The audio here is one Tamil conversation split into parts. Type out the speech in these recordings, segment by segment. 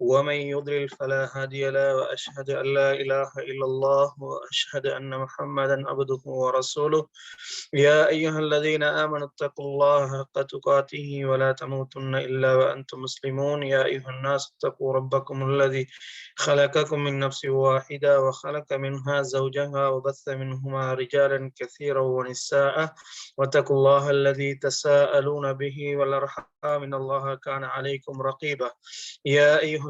ومن يضلل فلا هادي له وأشهد أن لا إله إلا الله وأشهد أن محمدا عبده ورسوله يا أيها الذين آمنوا اتقوا الله حق تقاته ولا تموتن إلا وأنتم مسلمون يا أيها الناس اتقوا ربكم الذي خلقكم من نفس واحدة وخلق منها زوجها وبث منهما رجالا كثيرا ونساء واتقوا الله الذي تساءلون به والأرحام إن الله كان عليكم رقيبا يا أيها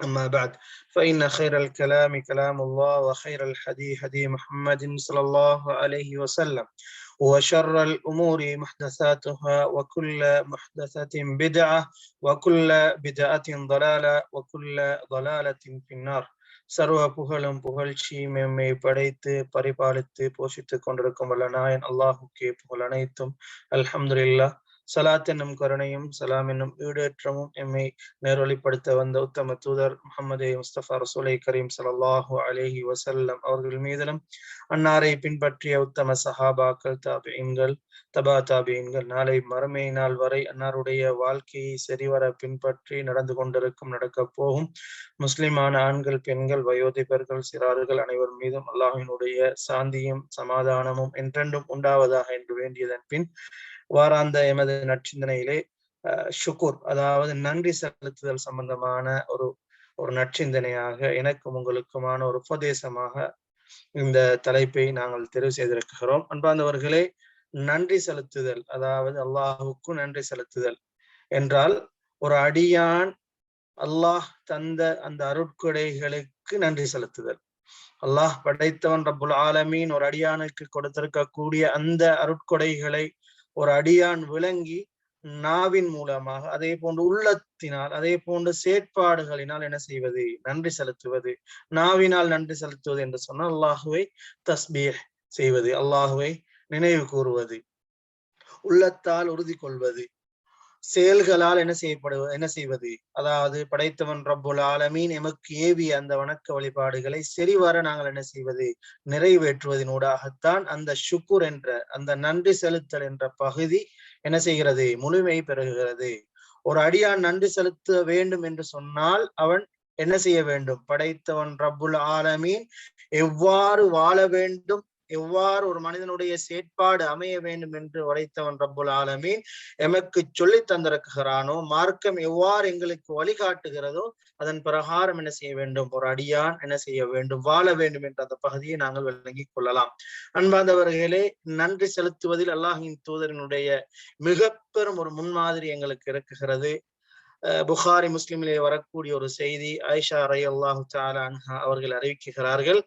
أما بعد فإن خير الكلام كلام الله وخير الحديث هدي محمد صلى الله عليه وسلم وشر الأمور محدثاتها وكل محدثة بدعة وكل بدعة ضلالة وكل ضلالة في النار சர்வ புகழும் புகழ்ச்சியும் எம்மை படைத்து பரிபாலித்து போஷித்துக் கொண்டிருக்கும் வல்ல நாயன் அல்லாஹுக்கே புகழ் அனைத்தும் அல்ஹம்துலில்லாஹ் சலாத் என்னும் கருணையும் சலாம் என்னும் ஈடேற்றமும் எம்மை நேர்வழிப்படுத்த வந்த உத்தம தூதர் முகமது முஸ்தபா ரசூலை கரீம் ஸல்லல்லாஹு அலேஹி வசல்லம் அவர்கள் மீதிலும் அன்னாரை பின்பற்றிய உத்தம சஹாபாக்கள் தாபியன்கள் தபா தாபியன்கள் நாளை மறுமை நாள் வரை அன்னாருடைய வாழ்க்கையை சரிவர பின்பற்றி நடந்து கொண்டிருக்கும் நடக்கப் போகும். முஸ்லிமான ஆண்கள் பெண்கள் வயோதிபர்கள் சிறார்கள் அனைவர் மீதும் அல்லாஹினுடைய சாந்தியும் சமாதானமும் என்றென்றும் உண்டாவதாக என்று வேண்டியதன் பின் வாராந்த எமது நற்சிந்தனையிலே அஹ், அதாவது நன்றி செலுத்துதல் சம்பந்தமான ஒரு ஒரு நற்சிந்தனையாக எனக்கும் உங்களுக்குமான ஒரு உபதேசமாக இந்த தலைப்பை நாங்கள் தெரிவு செய்திருக்கிறோம். அன்பார்ந்தவர்களே நன்றி செலுத்துதல் அதாவது அல்லாஹுக்கு நன்றி செலுத்துதல் என்றால் ஒரு அடியான் அல்லாஹ் தந்த அந்த அருட்கொடைகளுக்கு நன்றி செலுத்துதல். அல்லாஹ் படைத்தவன் ரபுல் ஆலமீன் ஒரு அடியானுக்கு கொடுத்திருக்கக்கூடிய அந்த அருட்கொடைகளை ஒரு அடியான் விளங்கி நாவின் மூலமாக அதே போன்று உள்ளத்தினால் அதே போன்று செயற்பாடுகளினால் என்ன செய்வது? நன்றி செலுத்துவது. நாவினால் நன்றி செலுத்துவது என்று சொன்னால் அல்லாஹுவை தஸ்பீர் செய்வது அல்லாஹுவை நினைவு கூறுவது உள்ளத்தால் உறுதி கொள்வது. செயல்களால் என்ன செய்யப்படுவது என்ன செய்வது? அதாவது படைத்தவன் ரப்புல் ஆலமீன் எமக்கு ஏவிய அந்த வணக்க வழிபாடுகளை சரிவர நாங்கள் என்ன செய்வது? நிறைவேற்றுவதனூடாகத்தான் அந்த சுக்குர் என்ற அந்த நன்றி செலுத்தல் என்ற பகுதி என்ன செய்கிறது? முழுமை பெறுகிறது ஒரு அடியான் நன்றி செலுத்த வேண்டும் என்று சொன்னால் அவன் என்ன செய்ய வேண்டும்? படைத்தவன் ரப்புல் ஆலமீன் எவ்வாறு வாழ வேண்டும் எவ்வாறு ஒரு மனிதனுடைய செயற்பாடு அமைய வேண்டும் என்று உரைத்தவன் ரப்புல் ஆலமீன். எமக்கு சொல்லி தந்திருக்கிறானோ மார்க்கம் எவ்வாறு எங்களுக்கு வழிகாட்டுகிறதோ அதன் பிரகாரம் என்ன செய்ய வேண்டும்? ஒரு அடியான் என்ன செய்ய வேண்டும்? வாழ வேண்டும் என்ற அந்த பகுதியை நாங்கள் விளங்கிக் கொள்ளலாம். அன்பாந்தவர்களே நன்றி செலுத்துவதில் அல்லாஹின் தூதரினுடைய மிக பெரும் ஒரு முன்மாதிரி எங்களுக்கு இருக்குகிறது அஹ் புகாரி முஸ்லிமிலே வரக்கூடிய ஒரு செய்தி ஐஷா ரை அல்லாஹு அவர்கள் அறிவிக்கிறார்கள்.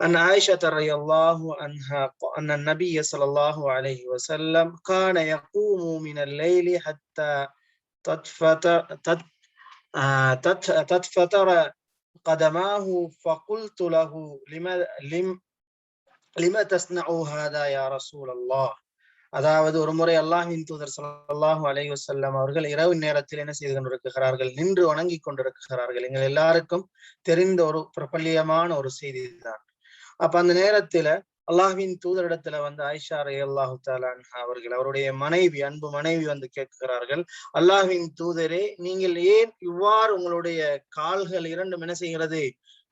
أن عائشة رضي الله عنها أن النبي صلى الله عليه وسلم كان يقوم من الليل حتى تتفتر تت آه، تت- تتفتر قدماه فقلت له لما لم لما تصنع هذا يا رسول الله அதாவது ஒரு முறை அல்லாஹின் தூதர் ஸல்லல்லாஹு அலைஹி வஸல்லம் அவர்கள் இரவு நேரத்தில் என்ன செய்து கொண்டிருக்கிறார்கள் நின்று வணங்கி கொண்டிருக்கிறார்கள் எங்கள் எல்லாருக்கும் தெரிந்த ஒரு பிரபல்யமான ஒரு செய்தி தான் அப்ப அந்த நேரத்துல அல்லாஹ்வின் தூதரிடத்துல வந்து ஆயிஷா ரே அல்லாஹு அவர்கள் அவருடைய மனைவி அன்பு மனைவி வந்து கேட்கிறார்கள் அல்லாஹ்வின் தூதரே நீங்கள் ஏன் இவ்வாறு உங்களுடைய கால்கள் இரண்டும் என்ன செய்கிறது?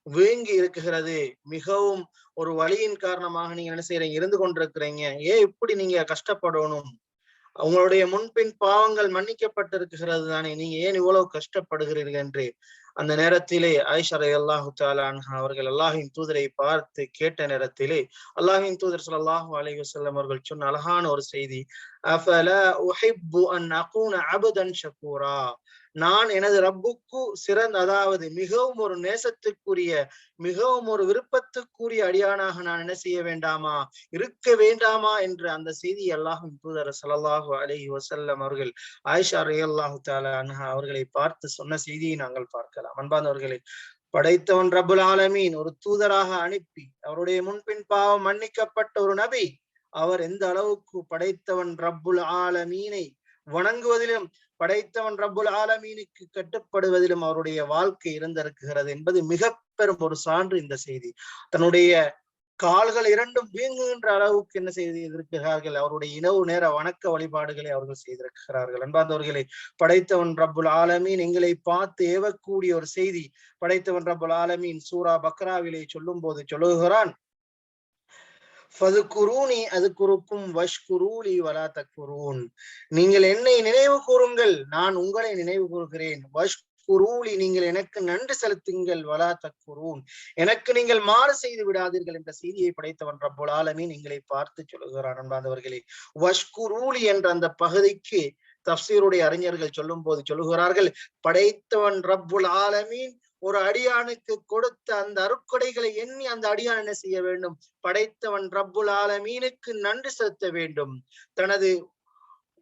வீங்கி இருக்குகிறது மிகவும் ஒரு வழியின் காரணமாக நீங்க என்ன செய்யறீங்க இருந்து கொண்டிருக்கிறீங்க. ஏன் இப்படி நீங்க கஷ்டப்படணும்? உங்களுடைய முன்பின் பாவங்கள் மன்னிக்கப்பட்டிருக்கிறது தானே. நீங்க ஏன் இவ்வளவு கஷ்டப்படுகிறீர்கள் என்று அந்த நேரத்திலே ஐஷரை அல்லாஹு தாலான்ஹா அவர்கள் அல்லாஹின் தூதரை பார்த்து கேட்ட நேரத்திலே அல்லாஹின் தூதர் ஸல்லல்லாஹு அலைஹி அவர்கள் சொன்ன அழகான ஒரு செய்தி அஃபல உஹிப்பு அன் அகூன அபுதன் ஷகூரா? நான் எனது ரப்புக்கு சிறந்த அதாவது மிகவும் ஒரு நேசத்துக்குரிய மிகவும் ஒரு விருப்பத்துக்குரிய அடியானாக நான் என்ன செய்ய வேண்டாமா? இருக்க வேண்டாமா? என்ற அந்த செய்தி அல்லாஹின் தூதர் ஸல்லல்லாஹு அலைஹி வசல்லம் அவர்கள் ஆயிஷா ரயல்லாஹு தாலா அன்ஹா அவர்களை பார்த்து சொன்ன செய்தியை நாங்கள் பார்க்கலாம். அன்பார்ந்தவர்களே படைத்தவன் ரபுல் ஆலமீன் ஒரு தூதராக அனுப்பி அவருடைய முன்பின் பாவம் மன்னிக்கப்பட்ட ஒரு நபி அவர் எந்த அளவுக்கு படைத்தவன் ரப்புல் ஆலமீனை வணங்குவதிலும் படைத்தவன் ரப்புல் ஆலமீனுக்கு கட்டுப்படுவதிலும் அவருடைய வாழ்க்கை இருந்திருக்கிறது என்பது மிக பெரும் ஒரு சான்று இந்த செய்தி. தன்னுடைய கால்கள் இரண்டும் வீங்குகின்ற அளவுக்கு என்ன செய்திருக்கிறார்கள் அவருடைய இனவு நேர வணக்க வழிபாடுகளை அவர்கள் செய்திருக்கிறார்கள். அன்பார்ந்தவர்களை படைத்தவன் ரப்புல் ஆலமீன் எங்களை பார்த்து ஏவக்கூடிய ஒரு செய்தி. படைத்தவன் ரப்புல் ஆலமீன் சூரா பக்ராவிலே சொல்லும் போது சொல்லுகிறான் ஃபதுகுரூனி அது குறுக்கும் வஷ்குரூலி வலா தக்குரூன் நீங்கள் என்னை நினைவு கூறுங்கள் நான் உங்களை நினைவு கூறுகிறேன். வஷ்குரூலி நீங்கள் எனக்கு நன்றி செலுத்துங்கள் வலா தக்குரூன் எனக்கு நீங்கள் மாறு செய்து விடாதீர்கள் என்ற செய்தியை படைத்தவன் ரப்போல் ஆலமே நீங்களை பார்த்து சொல்லுகிறான் அன்பாந்தவர்களே வஷ்குரூலி என்ற அந்த பகுதிக்கு தப்சீருடைய அறிஞர்கள் சொல்லும் போது சொல்லுகிறார்கள் படைத்தவன் ரப்புல் ஆலமீன் ஒரு அடியானுக்கு கொடுத்த அந்த அருட்கொடைகளை எண்ணி அந்த அடியான் என்ன செய்ய வேண்டும்? படைத்தவன் ரப்புல் ஆலமீனுக்கு நன்றி செலுத்த வேண்டும். தனது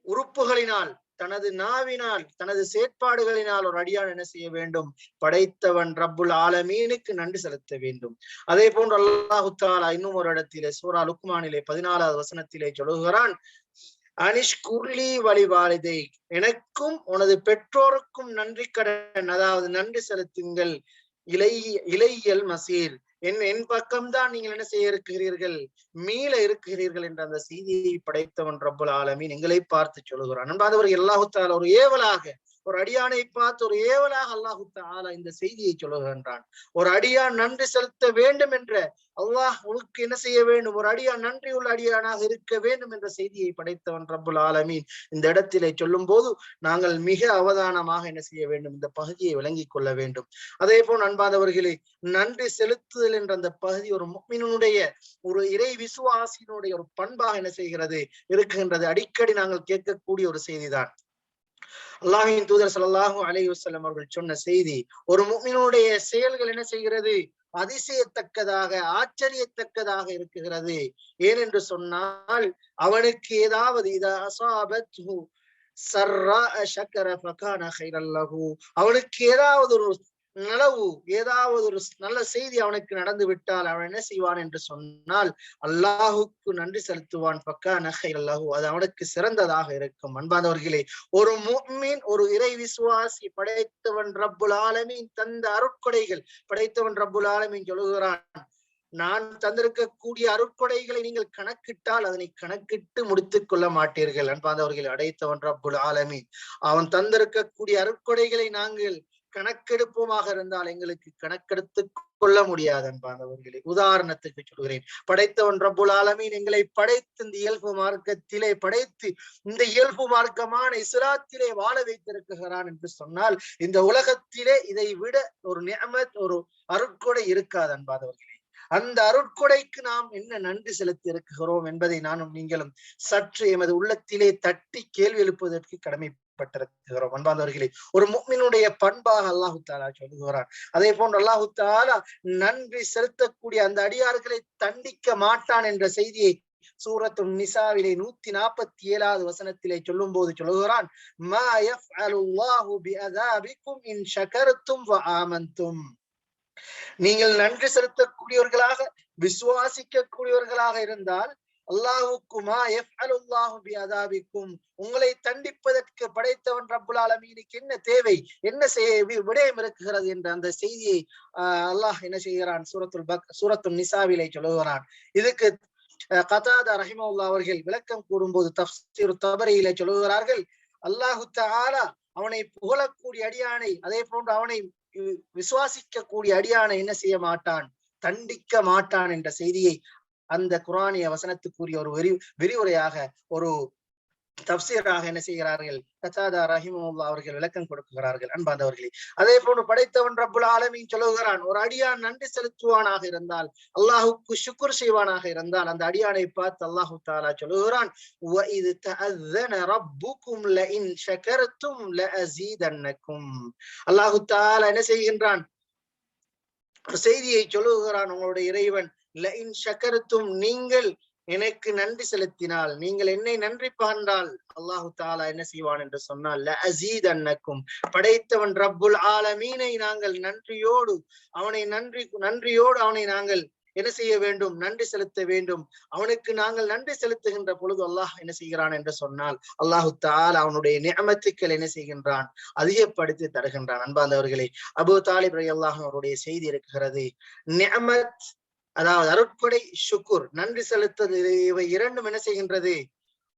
உறுப்புகளினால் தனது நாவினால் தனது செயற்பாடுகளினால் ஒரு அடியான் என்ன செய்ய வேண்டும்? படைத்தவன் ரப்புல் ஆலமீனுக்கு நன்றி செலுத்த வேண்டும். அதே போன்று அல்லாஹு தாலா இன்னும் ஒரு இடத்திலே சூரா லுக்மானிலே பதினாலாவது வசனத்திலே சொல்லுகிறான் அனிஷ் குர்லி வழிவாளிதை எனக்கும் உனது பெற்றோருக்கும் நன்றி கடன் அதாவது நன்றி செலுத்துங்கள். இலை இலையல் மசீர் என் என் பக்கம்தான் நீங்கள் என்ன செய்ய இருக்கிறீர்கள்? மீள இருக்கிறீர்கள் என்ற அந்த செய்தியை படைத்தவன் ரப்புல் ஆலமீன் எங்களை பார்த்து சொல்லுகிறான். அன்பாதவர் எல்லாத்தால் ஒரு ஏவலாக ஒரு அடியானை பார்த்து ஒரு ஏவலாக அல்லாஹு தாலா இந்த செய்தியை சொல்லுகின்றான். ஒரு அடியான் நன்றி செலுத்த வேண்டும் என்ற அல்லாஹ் உனக்கு என்ன செய்ய வேண்டும்? ஒரு அடியான் நன்றி உள்ள அடியானாக இருக்க வேண்டும் என்ற செய்தியை படைத்தவன் ரப்புல் ஆலமீன். இந்த இடத்திலே சொல்லும் போது நாங்கள் மிக அவதானமாக என்ன செய்ய வேண்டும்? இந்த பகுதியை விளங்கிக் கொள்ள வேண்டும். அதே போல் அன்பாதவர்களே நன்றி செலுத்துதல் என்ற அந்த பகுதி ஒரு முக்மினுடைய ஒரு இறை விசுவாசியினுடைய ஒரு பண்பாக என்ன செய்கிறது? இருக்குகின்றது அடிக்கடி நாங்கள் கேட்கக்கூடிய ஒரு செய்திதான். அல்லாஹின் தூதர் சல்லாஹூ அலி அவர்கள் சொன்ன செய்தி ஒரு முக்மினுடைய செயல்கள் என்ன செய்கிறது? அதிசயத்தக்கதாக ஆச்சரியத்தக்கதாக இருக்குகிறது. ஏனென்று சொன்னால் அவனுக்கு ஏதாவது இதா சர்ரா ஷக்கர ஃபகான அவனுக்கு ஏதாவது ஒரு நலவு ஏதாவது ஒரு நல்ல செய்தி அவனுக்கு நடந்து விட்டால் அவன் என்ன செய்வான் என்று சொன்னால் அல்லாஹுக்கு நன்றி செலுத்துவான். பக்கா நகை அல்லாஹு அது அவனுக்கு சிறந்ததாக இருக்கும். அன்பாந்தவர்களே ஒரு மீன் ஒரு இறை விசுவாசி படைத்தவன் ரப்புல் ஆலமீன் தந்த அருட்கொடைகள் படைத்தவன் ரப்புல் ஆலமீன் சொல்லுகிறான் நான் தந்திருக்கக்கூடிய அருட்கொடைகளை நீங்கள் கணக்கிட்டால் அதனை கணக்கிட்டு முடித்துக் கொள்ள மாட்டீர்கள். அன்பாந்தவர்கள் அடைத்தவன் ரப்புல் ஆலமீன் அவன் தந்திருக்கக்கூடிய அருட்கொடைகளை நாங்கள் கணக்கெடுப்புமாக இருந்தால் எங்களுக்கு கணக்கெடுத்து கொள்ள முடியாது அன்பானவர்களே. உதாரணத்துக்கு சொல்கிறேன். படைத்தவன் ரப்புல் ஆலமீன் எங்களை படைத்து இந்த இயல்பு மார்க்கத்திலே படைத்து இந்த இயல்பு மார்க்கமான இஸ்லாத்திலே வாழ வைத்திருக்கிறான் என்று சொன்னால் இந்த உலகத்திலே இதை விட ஒரு நியமத் ஒரு அருட்கொடை இருக்காது அன்பாதவர்களே அந்த அருட்கொடைக்கு நாம் என்ன நன்றி செலுத்தி இருக்கிறோம் என்பதை நானும் நீங்களும் சற்று எமது உள்ளத்திலே தட்டி கேள்வி எழுப்புவதற்கு கடமை பட்டிருக்கிறோம் அன்பானவர்களே ஒரு முக்மினுடைய பண்பாக அல்லாஹு தாலா சொல்லுகிறான். அதே போன்று அல்லாஹு தாலா நன்றி செலுத்தக்கூடிய அந்த அடியார்களை தண்டிக்க மாட்டான் என்ற செய்தியை சூரத்து நிசாவிலே நூத்தி நாற்பத்தி ஏழாவது வசனத்திலே சொல்லும் போது சொல்லுகிறான் நீங்கள் நன்றி செலுத்தக்கூடியவர்களாக விசுவாசிக்க கூடியவர்களாக இருந்தால் அல்லாஹுக்குமா எஃப் அலுல்லாஹு பி அதாபிக்கும் உங்களை தண்டிப்பதற்கு படைத்தவன் ரப்புல் ஆலமீனுக்கு என்ன தேவை? என்ன செய்ய விடயம் இருக்குகிறது என்ற அந்த செய்தியை அல்லாஹ் என்ன செய்கிறான்? சூரத்துல் பக் சூரத்துல் நிசாவிலே சொல்லுகிறான். இதுக்கு கதாதா ரஹிமவுல்லா அவர்கள் விளக்கம் கூறும்போது தப்சீர் தபரையிலே சொல்லுகிறார்கள் அல்லாஹு தாலா அவனை புகழக்கூடிய அடியானை அதே போன்று அவனை விசுவாசிக்க கூடிய அடியானை என்ன செய்ய மாட்டான்? தண்டிக்க மாட்டான் என்ற செய்தியை அந்த குரானிய வசனத்துக்குரிய ஒரு விரி விரிவுரையாக ஒரு தப்சீராக என்ன செய்கிறார்கள்? கத்தாதா ரஹிமுல்லா அவர்கள் விளக்கம் கொடுக்குகிறார்கள் அன்பாந்தவர்களே அதே போன்று படைத்தவன் ரப்புல் ஆலமின் சொல்லுகிறான் ஒரு அடியான் நன்றி செலுத்துவானாக இருந்தால் அல்லாஹுக்கு சுக்குர் செய்வானாக இருந்தால் அந்த அடியானை பார்த்து அல்லாஹு தாலா சொல்லுகிறான் அல்லாஹு தாலா என்ன செய்கின்றான்? ஒரு செய்தியை சொல்லுகிறான் உங்களுடைய இறைவன் லஇன் ஷக்கரத்தும் நீங்கள் எனக்கு நன்றி செலுத்தினால் நீங்கள் என்னை நன்றி பகர்ந்தால் அல்லாஹு தாலா என்ன செய்வான் என்று சொன்னால் அசீத் அன்னக்கும் படைத்தவன் ரப்புல் ஆலமீனை நாங்கள் நன்றியோடு அவனை நன்றி நன்றியோடு அவனை நாங்கள் என்ன செய்ய வேண்டும்? நன்றி செலுத்த வேண்டும். அவனுக்கு நாங்கள் நன்றி செலுத்துகின்ற பொழுது அல்லாஹ் என்ன செய்கிறான் என்று சொன்னால் அல்லாஹு தால் அவனுடைய நியமத்துக்கள் என்ன செய்கின்றான்? அதிகப்படுத்தி தருகின்றான். அன்பாந்தவர்களே அபு தாலிப் அல்லாஹ் அவருடைய செய்தி இருக்கிறது. நியமத் அதாவது அருட்படை சுக்குர் நன்றி செலுத்தது இவை இரண்டும் என்ன செய்கின்றது?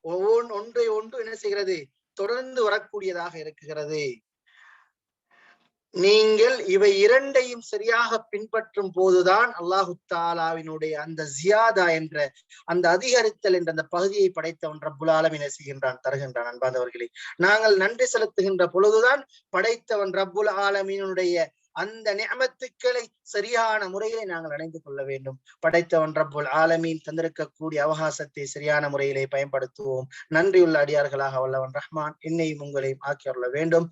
ஒவ்வொன்று ஒன்றை ஒன்று என்ன செய்கிறது? தொடர்ந்து வரக்கூடியதாக இருக்குகிறது. நீங்கள் இவை இரண்டையும் சரியாக பின்பற்றும் போதுதான் அல்லாஹு தாலாவினுடைய அந்த ஜியாதா என்ற அந்த அதிகரித்தல் என்ற அந்த பகுதியை படைத்தவன் ரப்புல் ஆலமீன் செய்கின்றான் தருகின்றான். அன்பாந்தவர்களே நாங்கள் நன்றி செலுத்துகின்ற பொழுதுதான் படைத்தவன் ரப்புல் ஆலமீனுடைய அந்த நியமத்துக்களை சரியான முறையிலே நாங்கள் அடைந்து கொள்ள வேண்டும். படைத்தவன் ரப்புல் ஆலமீன் தந்திருக்கக்கூடிய அவகாசத்தை சரியான முறையிலே பயன்படுத்துவோம். நன்றியுள்ள அடியார்களாக வல்லவன் ரஹ்மான். என்னையும் உங்களையும் ஆக்கியுள்ள வேண்டும்.